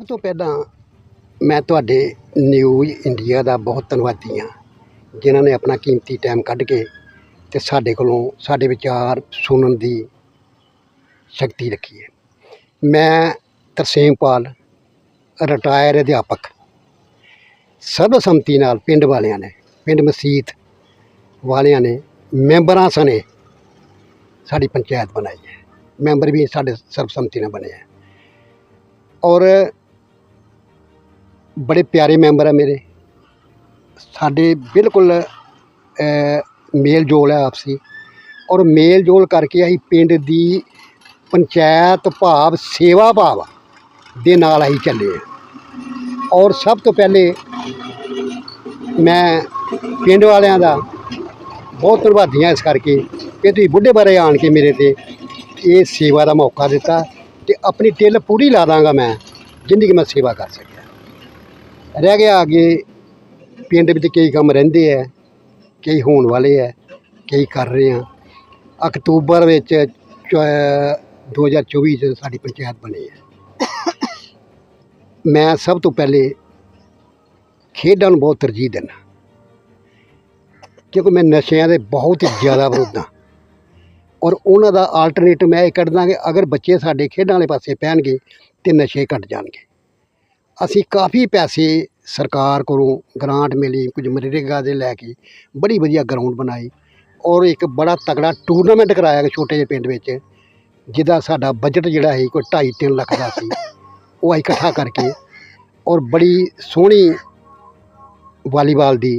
ਸਭ ਤੋਂ ਪਹਿਲਾਂ ਮੈਂ ਤੁਹਾਡੇ ਨਿਊਜ਼ ਇੰਡੀਆ ਦਾ ਬਹੁਤ ਧੰਨਵਾਦੀ ਹਾਂ, ਜਿਨ੍ਹਾਂ ਨੇ ਆਪਣਾ ਕੀਮਤੀ ਟਾਈਮ ਕੱਢ ਕੇ ਤੇ ਸਾਡੇ ਕੋਲੋਂ ਸਾਡੇ ਵਿਚਾਰ ਸੁਣਨ ਦੀ ਸ਼ਕਤੀ ਰੱਖੀ ਹੈ। ਮੈਂ ਤਰਸੇਮ ਪਾਲ ਰਿਟਾਇਰ ਅਧਿਆਪਕ, ਸਰਬਸੰਮਤੀ ਨਾਲ ਪਿੰਡ ਵਾਲਿਆਂ ਨੇ, ਪਿੰਡ ਮਸੀਤ ਵਾਲਿਆਂ ਨੇ, ਮੈਂਬਰਾਂ ਸਣੇ ਸਾਡੀ ਪੰਚਾਇਤ ਬਣਾਈ ਹੈ। ਮੈਂਬਰ ਵੀ ਸਾਡੇ ਸਰਬਸੰਮਤੀ ਨਾਲ ਬਣੇ ਹੈ। ਔਰ ਬੜੇ ਪਿਆਰੇ ਮੈਂਬਰ ਆ ਮੇਰੇ। ਸਾਡੇ ਬਿਲਕੁਲ ਮੇਲ ਜੋਲ ਹੈ ਆਪਸੀ। ਔਰ ਮੇਲ ਜੋਲ ਕਰਕੇ ਅਸੀਂ ਪਿੰਡ ਦੀ ਪੰਚਾਇਤ ਭਾਵ ਸੇਵਾ ਭਾਵ ਦੇ ਨਾਲ ਅਸੀਂ ਚੱਲੇ ਹਾਂ ਔਰ ਸਭ ਤੋਂ ਪਹਿਲੇ ਮੈਂ ਪਿੰਡ ਵਾਲਿਆਂ ਦਾ ਬਹੁਤ ਧੰਨਵਾਦੀ ਹਾਂ ਇਸ ਕਰਕੇ ਕਿ ਤੁਸੀਂ ਬੁੱਢੇ ਬਾਰੇ ਆਣ ਕੇ ਮੇਰੇ ਤੇ ਇਹ ਸੇਵਾ ਦਾ ਮੌਕਾ ਦਿੱਤਾ ਤੇ ਆਪਣੀ ਟਿੱਲ ਪੂਰੀ ਲਾ ਦਾਂਗਾ ਮੈਂ, ਜਿੰਨੀ ਕਿ ਮੈਂ ਸੇਵਾ ਕਰ ਸਕਿਆ ਰਹਿ ਗਿਆ ਅੱਗੇ, ਪਿੰਡ ਵਿੱਚ ਕਈ ਕੰਮ ਰਹਿੰਦੇ ਆ, ਕਈ ਹੋਣ ਵਾਲੇ ਆ, ਕਈ ਕਰ ਰਹੇ ਆ। ਅਕਤੂਬਰ ਵਿੱਚ, ਚ- 2024 ਚ ਸਾਡੀ ਪੰਚਾਇਤ ਬਣੀ ਹੈ ਮੈਂ ਸਭ ਤੋਂ ਪਹਿਲੇ ਖੇਡਾਂ ਨੂੰ ਬਹੁਤ ਤਰਜੀਹ ਦਿੰਦਾ। ਕਿਉਂਕਿ ਮੈਂ ਨਸ਼ਿਆਂ ਦੇ ਬਹੁਤ ਜ਼ਿਆਦਾ ਵਿਰੋਧ ਹਾਂ ਔਰ ਉਹਨਾਂ ਦਾ ਆਲਟਰਨੇਟਿਵ ਮੈਂ ਇਹ ਕੱਢਦਾ ਕਿ ਅਗਰ ਬੱਚੇ ਸਾਡੇ ਖੇਡਾਂ ਵਾਲੇ ਪਾਸੇ ਪੈਣਗੇ ਤੇ ਨਸ਼ੇ ਘਟ ਜਾਣਗੇ। ਅਸੀਂ ਕਾਫੀ ਪੈਸੇ ਸਰਕਾਰ ਕੋਲੋਂ ਗ੍ਰਾਂਟ ਮਿਲੀ, ਕੁਝ ਮਨਰੇਗਾ ਦੇ ਲੈ ਕੇ, ਬੜੀ ਵਧੀਆ ਗਰਾਊਂਡ ਬਣਾਈ ਔਰ ਇੱਕ ਬੜਾ ਤਕੜਾ ਟੂਰਨਾਮੈਂਟ ਕਰਾਇਆ ਗਿਆ ਛੋਟੇ ਜਿਹੇ ਪਿੰਡ ਵਿੱਚ, ਜਿਹਦਾ ਸਾਡਾ ਬਜਟ ਜਿਹੜਾ ਸੀ ਕੋਈ 2.5 3 ਲੱਖ ਦਾ ਸੀ, ਉਹ ਅਸੀਂ ਇਕੱਠਾ ਕਰਕੇ ਔਰ ਬੜੀ ਸੋਹਣੀ ਵਾਲੀਬਾਲ ਦੀ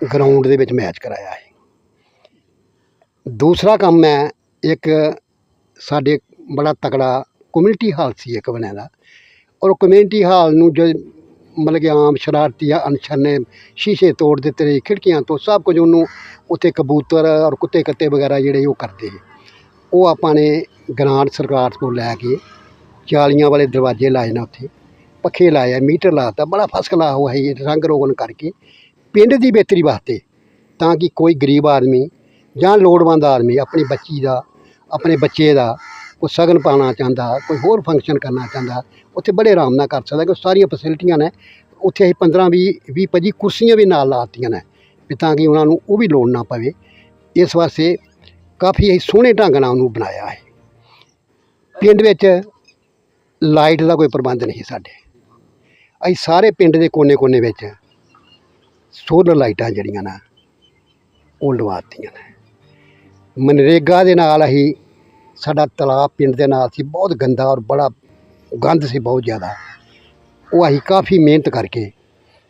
ਗਰਾਊਂਡ ਦੇ ਵਿੱਚ ਮੈਚ ਕਰਾਇਆ ਹੈ ਦੂਸਰਾ ਕੰਮ ਹੈ, ਇੱਕ ਸਾਡੇ ਬੜਾ ਤਕੜਾ ਕਮਿਊਨਿਟੀ ਹਾਲ ਸੀ ਇੱਕ ਬਣਿਆ ਦਾ ਔਰ ਕਮਿਊਨਿਟੀ ਹਾਲ ਨੂੰ ਜ ਮਤਲਬ ਕਿ ਆਮ ਸ਼ਰਾਰਤੀ ਆ ਅਨਸ਼ਰ ਨੇ ਸ਼ੀਸ਼ੇ ਤੋੜ ਦਿੱਤੇ ਨੇ, ਖਿੜਕੀਆਂ ਤੋਂ, ਸਭ ਕੁਝ ਉਹਨੂੰ ਉੱਥੇ ਕਬੂਤਰ ਔਰ ਕੁੱਤੇ ਕੱਤੇ ਵਗੈਰਾ ਜਿਹੜੇ ਉਹ ਕਰਦੇ ਉਹ ਆਪਾਂ ਨੇ ਗ੍ਰਾਂਟ ਸਰਕਾਰ ਤੋਂ ਲੈ ਕੇ ਜਾਲੀਆਂ ਵਾਲੇ ਦਰਵਾਜ਼ੇ ਲਾਏ ਨੇ ਉੱਥੇ, ਪੱਖੇ ਲਾਏ ਆ, ਮੀਟਰ ਲਾਤਾ, ਬੜਾ ਫਸਕ ਲਾ ਹੋਇਆ ਹੈ ਰੰਗ ਰੋਗਨ ਕਰਕੇ, ਪਿੰਡ ਦੀ ਬਿਹਤਰੀ ਵਾਸਤੇ, ਤਾਂ ਕਿ ਕੋਈ ਗਰੀਬ ਆਦਮੀ ਜਾਂ ਲੋੜਵੰਦ ਆਦਮੀ, ਆਪਣੀ ਬੱਚੀ ਦਾ, ਆਪਣੇ ਬੱਚੇ ਦਾ ਕੋਈ ਸ਼ਗਨ ਪਾਉਣਾ ਚਾਹੁੰਦਾ, ਕੋਈ ਹੋਰ ਫੰਕਸ਼ਨ ਕਰਨਾ ਚਾਹੁੰਦਾ, ਉੱਥੇ ਬੜੇ ਆਰਾਮ ਨਾਲ ਕਰ ਸਕਦਾ ਕਿਉਂਕਿ ਸਾਰੀਆਂ ਫੈਸਿਲਿਟੀਆਂ ਨੇ। ਉੱਥੇ ਅਸੀਂ 15 ਵੀਹ ਵੀਹ ਪੱਚੀ ਕੁਰਸੀਆਂ ਵੀ ਨਾਲ ਲਾਤੀਆਂ ਨੇ ਵੀ ਤਾਂ ਕਿ ਉਹਨਾਂ ਨੂੰ ਉਹ ਵੀ ਲੋੜ ਨਾ ਪਵੇ। ਇਸ ਵਾਸਤੇ ਕਾਫੀ ਅਸੀਂ ਸੋਹਣੇ ਢੰਗ ਨਾਲ ਉਹਨੂੰ ਬਣਾਇਆ ਹੈ। ਪਿੰਡ ਵਿੱਚ ਲਾਈਟ ਦਾ ਕੋਈ ਪ੍ਰਬੰਧ ਨਹੀਂ ਸਾਡੇ। ਅਸੀਂ ਸਾਰੇ ਪਿੰਡ ਦੇ ਕੋਨੇ-ਕੋਨੇ ਵਿੱਚ ਸੋਲਰ ਲਾਈਟਾਂ ਜਿਹੜੀਆਂ ਨਾ, ਉਹ ਲਵਾਤੀਆਂ ਨੇ। ਮਨਰੇਗਾ ਦੇ ਨਾਲ ਅਸੀਂ ਸਾਡਾ ਤਲਾਬ ਪਿੰਡ ਦੇ ਨਾਲ ਸੀ ਬਹੁਤ ਗੰਦਾ ਔਰ ਬੜਾ ਗੰਦ ਸੀ ਬਹੁਤ ਜ਼ਿਆਦਾ। ਉਹ ਅਸੀਂ ਕਾਫੀ ਮਿਹਨਤ ਕਰਕੇ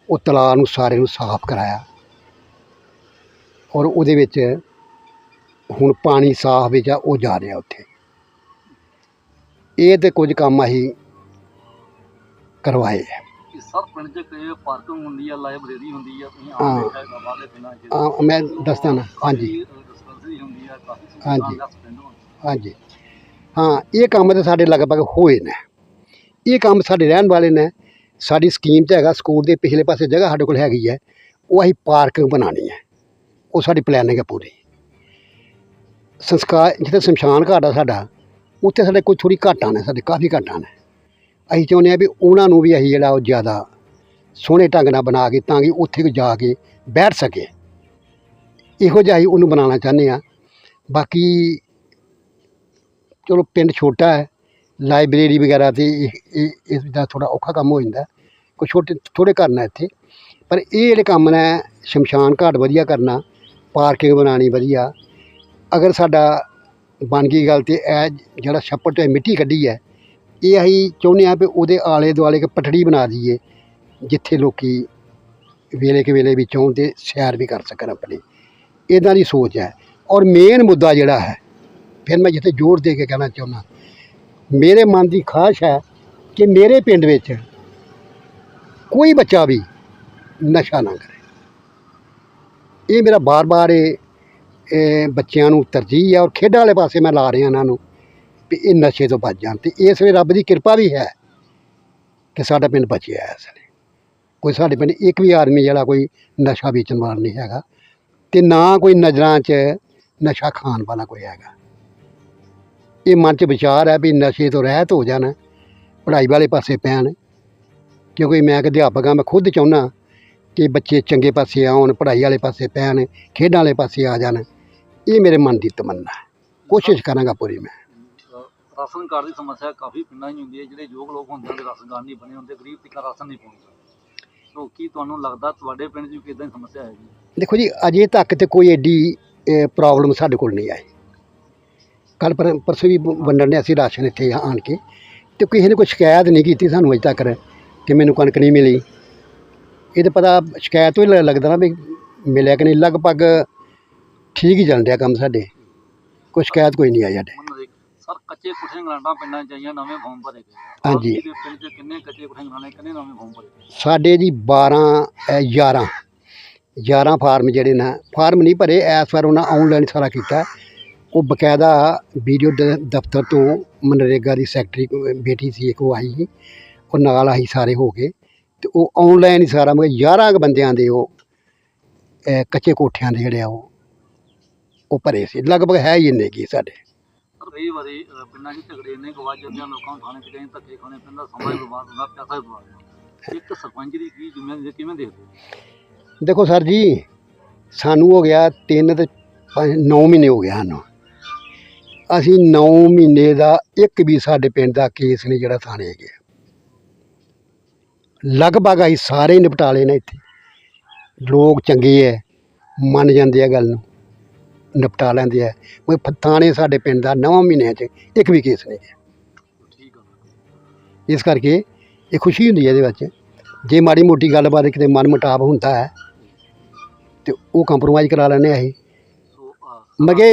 ਉਹ ਤਲਾਬ ਨੂੰ ਸਾਰੇ ਨੂੰ ਸਾਫ਼ ਕਰਾਇਆ। ਔਰ ਉਹਦੇ ਵਿੱਚ ਹੁਣ ਪਾਣੀ ਸਾਫ਼ ਵਿੱਚ ਆ ਉਹ ਜਾ ਰਿਹਾ ਉੱਥੇ। ਇਹ ਤੇ ਕੁਝ ਕੰਮ ਅਸੀਂ ਕਰਵਾਏ। ਕਿ ਸਭ ਪਿੰਡ 'ਚ ਕਈ ਪਾਰਕਿੰਗ ਹੁੰਦੀ ਆ ਲਾਇਬ੍ਰੇਰੀ ਹੁੰਦੀ ਆ ਤੁਸੀਂ ਹਾਂ। ਆਮ ਦੇਖਿਆ ਹੈਗਾ ਬਾਹਰਲੇ ਪਿੰਡਾਂ 'ਚ। ਆ, ਮੈਂ ਦੱਸਦਾ ਨਾ ਹਾਂਜੀ। ਡਿਸਪੈਂਸਰੀ ਹੁੰਦੀ ਆ ਕਾਫੀ ਹਾਂਜੀ। ਹਾਂਜੀ। ਹਾਂ, ਇਹ ਕੰਮ ਤਾਂ ਸਾਡੇ ਲਗਭਗ ਹੋਏ ਨੇ। ਇਹ ਕੰਮ ਸਾਡੇ ਰਹਿਣ ਵਾਲੇ ਨੇ। ਸਾਡੀ ਸਕੀਮ 'ਚ ਹੈਗਾ, ਸਕੂਲ ਦੇ ਪਿਛਲੇ ਪਾਸੇ ਜਗ੍ਹਾ ਸਾਡੇ ਕੋਲ ਹੈਗੀ ਹੈ। ਉਹ ਅਸੀਂ ਪਾਰਕਿੰਗ ਬਣਾਉਣੀ ਹੈ। ਉਹ ਸਾਡੀ ਪਲੈਨਿੰਗ ਹੈ ਪੂਰੀ। ਸੰਸਕਾਰ, ਜਿੱਥੇ ਸ਼ਮਸ਼ਾਨ ਘਾਟ ਆ ਸਾਡਾ, ਉੱਥੇ ਸਾਡੇ ਕੋਈ ਥੋੜੀ ਘਾਟਾਂ ਨੇ, ਸਾਡੇ ਕਾਫੀ ਘਾਟਾਂ ਨੇ। ਅਸੀਂ ਚਾਹੁੰਦੇ ਹਾਂ ਵੀ ਉਹਨਾਂ ਨੂੰ ਵੀ ਅਸੀਂ ਜਿਹੜਾ ਉਹ ਜ਼ਿਆਦਾ ਸੋਹਣੇ ਢੰਗ ਨਾਲ ਬਣਾ ਕੇ, ਤਾਂ ਕਿ ਉੱਥੇ ਕੋਈ ਜਾ ਕੇ ਬੈਠ ਸਕੇ। ਇਹੋ ਜਿਹਾ ਹੀ ਉਹਨੂੰ ਬਣਾਉਣਾ ਚਾਹੁੰਦੇ ਆ ਬਾਕੀ ਚਲੋ ਪਿੰਡ ਛੋਟਾ ਹੈ, ਲਾਇਬ੍ਰੇਰੀ ਵਗੈਰਾ ਤੇ ਇਹ- ਇਹ, ਇਸ ਦਾ ਥੋੜਾ ਔਖਾ ਕੰਮ ਹੋ ਜਾਂਦਾ ਕੋਈ ਛੋਟੇ ਥੋੜੇ ਨੇ ਇੱਥੇ। ਪਰ ਇਹ ਜਿਹੜੇ ਕੰਮ ਨੇ, ਸ਼ਮਸ਼ਾਨ ਘਾਟ ਵਧੀਆ ਕਰਨਾ, ਪਾਰਕਿੰਗ ਬਣਾਉਣੀ ਵਧੀਆ। ਅਗਰ ਸਾਡਾ ਬਣ ਗਈ ਗੱਲ ਤੇ ਇਹ ਜਿਹੜਾ ਛੱਪੜ ਤੋਂ ਮਿੱਟੀ ਕੱਢੀ ਹੈ, ਇਹ ਅਸੀਂ ਚਾਹੁੰਦੇ ਹਾਂ ਵੀ ਉਹਦੇ ਆਲੇ ਦੁਆਲੇ ਇੱਕ ਪਟੜੀ ਬਣਾ ਦਈਏ, ਜਿੱਥੇ ਲੋਕੀ ਵੇਲੇ ਕੇ ਵੇਲੇ ਵਿੱਚੋਂ ਤੇ ਸੈਰ ਵੀ ਕਰ ਸਕਣ ਆਪਣੀ। ਇਦਾਂ ਦੀ ਸੋਚ ਹੈ। ਔਰ ਮੇਨ ਮੁੱਦਾ ਜਿਹੜਾ ਹੈ ਫਿਰ ਮੈਂ ਜਿੱਥੇ ਜ਼ੋਰ ਦੇ ਕੇ ਕਹਿਣਾ ਚਾਹੁੰਦਾ, ਮੇਰੇ ਮਨ ਦੀ ਖਾਸ਼ ਹੈ ਕਿ ਮੇਰੇ ਪਿੰਡ ਵਿੱਚ ਕੋਈ ਬੱਚਾ ਵੀ ਨਸ਼ਾ ਨਾ ਕਰੇ। ਇਹ ਮੇਰਾ ਬਾਰ-ਬਾਰ ਇਹ ਬੱਚਿਆਂ ਨੂੰ ਤਰਜੀਹ ਹੈ ਔਰ ਖੇਡਾਂ ਵਾਲੇ ਪਾਸੇ ਮੈਂ ਲਾ ਰਿਹਾ ਇਹਨਾਂ ਨੂੰ ਵੀ ਇਹ ਨਸ਼ੇ ਤੋਂ ਬਚ ਜਾਣ ਤੇ ਇਸ ਵੇ ਰੱਬ ਦੀ ਕਿਰਪਾ ਵੀ ਹੈ ਕਿ ਸਾਡਾ ਪਿੰਡ ਬਚਿਆ ਹੈ ਇਸ ਲਈ ਕੋਈ ਸਾਡੇ ਪਿੰਡ ਇੱਕ ਵੀ ਆਦਮੀ ਜਿਹੜਾ ਕੋਈ ਨਸ਼ਾ ਵੇਚਣ ਵਾਲਾ ਨਹੀਂ ਹੈਗਾ ਤੇ ਨਾ ਕੋਈ ਨਜ਼ਰਾਂ 'ਚ ਨਸ਼ਾ ਖਾਣ ਵਾਲਾ ਕੋਈ ਹੈਗਾ। ਇਹ ਮਨ 'ਚ ਵਿਚਾਰ ਹੈ ਵੀ ਨਸ਼ੇ ਤੋਂ ਰਹਿਤ ਹੋ ਜਾਣ ਪੜ੍ਹਾਈ ਵਾਲੇ ਪਾਸੇ ਪੈਣ। ਕਿਉਂਕਿ ਮੈਂ ਇੱਕ ਅਧਿਆਪਕ ਹਾਂ ਮੈਂ ਖੁਦ ਚਾਹੁੰਦਾ ਕਿ ਬੱਚੇ ਚੰਗੇ ਪਾਸੇ ਆਉਣ ਪੜ੍ਹਾਈ ਵਾਲੇ ਪਾਸੇ ਪੈਣ ਖੇਡਾਂ ਵਾਲੇ ਪਾਸੇ ਆ ਜਾਣ। ਇਹ ਮੇਰੇ ਮਨ ਦੀ ਤਮੰਨਾ ਹੈ। ਕੋਸ਼ਿਸ਼ ਕਰਾਂਗਾ ਪੂਰੀ ਮੈਂ। ਰਾਸ਼ਨ ਕਾਰਡ ਦੀ ਸਮੱਸਿਆ ਕਾਫੀ ਪਿੰਡਾਂ 'ਚ ਹੁੰਦੀ ਹੈ ਜਿਹੜੇ ਯੋਗ ਲੋਕ ਹੁੰਦੇ ਹਨ ਰਾਸ਼ਨ ਕਾਰਡ ਨਹੀਂ ਬਣੇ ਹੁੰਦੇ ਗਰੀਬ ਤੱਕ ਰਾਸ਼ਨ ਨਹੀਂ ਪਹੁੰਚਦਾ। ਸੋ ਕੀ ਤੁਹਾਨੂੰ ਲੱਗਦਾ ਤੁਹਾਡੇ ਪਿੰਡ 'ਚ ਵੀ ਕਿਦਾਂ ਦੀ ਸਮੱਸਿਆ ਹੈਗੀ? ਦੇਖੋ ਜੀ ਅਜੇ ਤੱਕ ਤੇ ਕੋਈ ਐਡੀ ਪ੍ਰੋਬਲਮ ਸਾਡੇ ਕੋਲ ਨਹੀਂ ਆਈ। ਕੱਲ ਪਰ ਪਰਸੋਂ ਵੀ ਵੰਡਣ ਨੇ ਅਸੀਂ ਰਾਸ਼ਨ ਇੱਥੇ ਆਣ ਕੇ ਤੇ ਕਿਸੇ ਨੇ ਕੋਈ ਸ਼ਿਕਾਇਤ ਨਹੀਂ ਕੀਤੀ ਸਾਨੂੰ ਅਜੇ ਤੱਕ ਕਿ ਮੈਨੂੰ ਕਣਕ ਨਹੀਂ ਮਿਲੀ। ਇਹ ਤਾਂ ਪਤਾ ਸ਼ਿਕਾਇਤ ਤੋਂ ਹੀ ਲੱਗਦਾ ਨਾ ਵੀ ਮਿਲਿਆ ਕਿ ਨਹੀਂ। ਲਗਭਗ ਠੀਕ ਹੀ ਚੱਲ ਰਿਹਾ ਕੰਮ ਸਾਡੇ। ਕੋਈ ਸ਼ਿਕਾਇਤ ਕੋਈ ਨਹੀਂ ਆਈ ਸਾਡੇ। ਮੰਨ ਦੇ ਸਰ ਕੱਚੇ ਕੁੱਠੇ ਗਲਾਂਟਾਂ ਪਿੰਡਾਂ 'ਚ ਆਈਆਂ ਨਵੇਂ ਫਾਰਮ ਭਰੇ ਗਏ ਆ। ਹਾਂਜੀ। ਆਪ ਜੀ ਦੇ ਪਿੰਡ 'ਚ ਕਿੰਨੇ ਕੱਚੇ ਕੁੱਠੇ ਗਲਾਂਟੇ ਕਿੰਨੇ ਨਵੇਂ ਫਾਰਮ ਭਰੇ ਗਏ? ਸਾਡੇ ਜੀ 12 ਅ, 11 11 ਫਾਰਮ ਜਿਹੜੇ ਨੇ ਫਾਰਮ ਨਹੀਂ ਭਰੇ। ਐਸ ਵਾਰ ਉਹਨਾਂ ਆਨਲਾਈਨ ਸਾਰਾ ਕੀਤਾ। ਉਹ ਬਕਾਇਦਾ ਵੀਡੀਓ ਦਫ਼ਤਰ ਤੋਂ ਮਨਰੇਗਾ ਦੀ ਸੈਕਟਰੀ ਬੇਟੀ ਸੀ ਇੱਕ ਉਹ ਆਈ ਸੀ। ਉਹ ਨਾਲ ਆਈ ਸਾਰੇ ਹੋ ਕੇ ਤੇ ਉਹ ਆਨਲਾਈਨ ਹੀ ਸਾਰਾ ਮਗਰ 11 ਕੁ ਬੰਦਿਆਂ ਦੇ ਉਹ ਕੱਚੇ ਕੋਠਿਆਂ ਦੇ ਜਿਹੜੇ ਆ ਉਹ ਉਹ ਭਰੇ ਸੀ। ਲਗਭਗ ਹੈ ਹੀ ਇੰਨੇ ਕੀ ਸਾਡੇ। ਪਰ ਕਈ ਵਾਰੀ ਅਹ, ਪਿੰਡਾਂ 'ਚ ਝਗੜੇ ਇੰਨੇ ਕੁ ਵੱਜ ਜਾਂਦੇ ਆ ਲੋਕਾਂ ਨੂੰ ਥਾਣੇ 'ਚ ਕਈ ਧੱਕੇ ਖਾਣੇ ਪੈਂਦਾ ਸਮਾਂ ਹੀ ਬਰਬਾਦ ਹੁੰਦਾ ਪੈਸਾ ਹੀ ਬਰਬਾਦ ਹੁੰਦਾ। ਇੱਕ ਸਰਪੰਚ ਦੀ ਕੀ ਜ਼ਿੰਮੇਵਾਰੀ ਕਿਵੇਂ ਦੇਖਦੇ ਹੋ? ਦੇਖੋ ਸਰ ਜੀ ਸਾਨੂੰ ਹੋ ਗਿਆ 3 ਤੇ 9 ਮਹੀਨੇ ਹੋ ਗਿਆ ਸਾਨੂੰ। ਅਸੀਂ 9 ਮਹੀਨੇ ਦਾ ਇੱਕ ਵੀ ਸਾਡੇ ਪਿੰਡ ਦਾ ਕੇਸ ਨਹੀਂ ਜਿਹੜਾ ਥਾਣੇ ਗਿਆ ਲਗਭਗ ਅਸੀਂ ਸਾਰੇ ਨਿਪਟਾ ਲਏ ਨੇ ਇੱਥੇ। ਲੋਕ ਚੰਗੇ ਐ ਮੰਨ ਜਾਂਦੇ ਆ ਗੱਲ ਨੂੰ ਨਿਪਟਾ ਲੈਂਦੇ ਆ। ਕੋਈ ਥਾਣੇ ਸਾਡੇ ਪਿੰਡ ਦਾ 9 ਮਹੀਨਿਆਂ 'ਚ ਇੱਕ ਵੀ ਕੇਸ ਨਹੀਂ ਗਿਆ ਇਸ ਕਰਕੇ ਇਹ ਖੁਸ਼ੀ ਹੁੰਦੀ ਹੈ ਇਹਦੇ ਵਿੱਚ। ਜੇ ਮਾੜੀ ਮੋਟੀ ਗੱਲਬਾਤ ਕਿਤੇ ਮਨ ਮੁਟਾਵ ਹੁੰਦਾ ਹੈ ਤੇ ਉਹ ਕੰਪਰੋਮਾਈਜ਼ ਕਰਾ ਆ ਅਸੀਂ। ਮਗੇ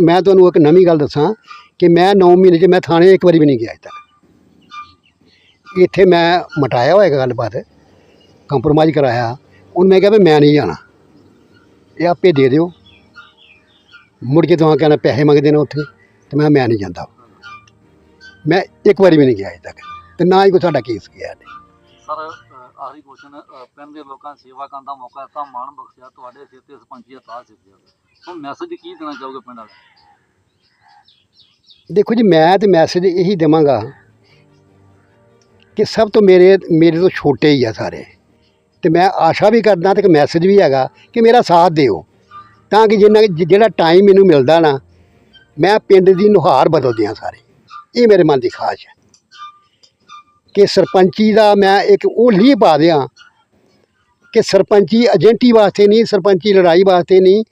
ਮੈਂ ਤੁਹਾਨੂੰ ਇੱਕ ਨਵੀਂ ਗੱਲ ਦੱਸਾਂ ਕਿ ਮੈਂ 9 ਮਹੀਨੇ 'ਚ ਮੈਂ ਥਾਣੇ ਇੱਕ ਵਾਰੀ ਵੀ ਨਹੀਂ ਗਿਆ ਅਜੇ ਤੱਕ ਇੱਥੇ ਮੈਂ ਮਟਾਇਆ ਹੋਇਆ ਗੱਲਬਾਤ ਕੰਪਰੋਮਾਈਜ਼ ਕਰਾਇਆ। ਹੁਣ ਮੈਂ ਕਿਹਾ ਵੀ ਮੈਂ ਨਹੀਂ ਜਾਣਾ। ਇਹ ਆਪੇ ਦੇ ਦਿਓ। ਮੁੜ ਕੇ ਤੁਹਾਨੂੰ ਕਹਿੰਦਾ ਪੈਸੇ ਮੰਗਦੇ ਨੇ ਉੱਥੇ, ਤੇ ਮੈਂ ਮੈਂ ਨਹੀਂ ਜਾਂਦਾ। ਮੈਂ ਇੱਕ ਵਾਰੀ ਵੀ ਨਹੀਂ ਗਿਆ ਅਜੇ ਤੱਕ, ਤੇ ਨਾ ਹੀ ਕੋਈ ਸਾਡਾ ਕੇਸ ਗਿਆ ਸਰ ਆਖਰੀ ਕੁਐਸਚਨ ਪਿੰਡ ਦੇ ਲੋਕਾਂ ਨੂੰ ਸੇਵਾ ਕਰਨ ਦਾ ਮੌਕਾ ਦਿੱਤਾ। ਮਾਣ ਬਖਸ਼ਿਆ। ਤੁਹਾਡੇ ਸਿਰ ਤੇ ਸਰਪੰਚੀ ਦਾ ਤਾਜ ਸਿੱਧਿਆ ਸੋ ਮੈਸੇਜ ਕੀ ਦੇਣਾ ਚਾਹੋਗੇ ਪਿੰਡ ਵਾਲੇ? ਦੇਖੋ ਜੀ, ਮੈਂ ਤੇ ਮੈਸੇਜ ਇਹੀ ਦੇਵਾਂਗਾ ਕਿ ਸਭ ਤੋਂ ਮੇਰੇ ਮੇਰੇ ਤੋਂ ਛੋਟੇ ਹੀ ਆ ਸਾਰੇ। ਤੇ ਮੈਂ ਆਸ਼ਾ ਵੀ ਕਰਦਾ ਤੇ ਇੱਕ ਮੈਸੇਜ ਵੀ ਹੈਗਾ ਕਿ ਮੇਰਾ ਸਾਥ ਦਿਓ। ਤਾਂ ਕਿ ਜਿੰਨਾ ਜਿਹੜਾ ਟਾਈਮ ਮੈਨੂੰ ਮਿਲਦਾ ਨਾ, ਮੈਂ ਪਿੰਡ ਦੀ ਨੁਹਾਰ ਬਦਲ ਦਿਆਂ ਸਾਰੇ। ਇਹ ਮੇਰੇ ਮਨ ਦੀ ਖਾਸ਼ ਹੈ। ਕਿ ਸਰਪੰਚੀ ਦਾ ਮੈਂ ਇੱਕ ਉਹ ਲੀਹ ਪਾ ਦਿਆਂ ਕਿ ਸਰਪੰਚੀ ਏਜੰਟੀ ਵਾਸਤੇ ਨਹੀਂ, ਸਰਪੰਚੀ ਲੜਾਈ ਵਾਸਤੇ ਨਹੀਂ,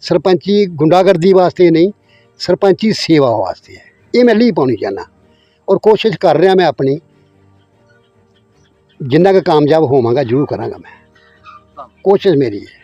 ਸਰਪੰਚੀ ਗੁੰਡਾਗਰਦੀ ਵਾਸਤੇ ਨਹੀਂ, ਸਰਪੰਚੀ ਸੇਵਾ ਵਾਸਤੇ ਹੈ। ਇਹ ਮੈਂ ਲੀਹ ਪਾਉਣੀ ਚਾਹੁੰਦਾ ਔਰ ਕੋਸ਼ਿਸ਼ ਕਰ ਰਿਹਾ ਮੈਂ ਆਪਣੀ। ਜਿੰਨਾ ਕੁ ਕਾਮਯਾਬ ਹੋਵਾਂਗਾ, ਜ਼ਰੂਰ ਕਰਾਂਗਾ ਮੈਂ। ਕੋਸ਼ਿਸ਼ ਮੇਰੀ ਹੈ।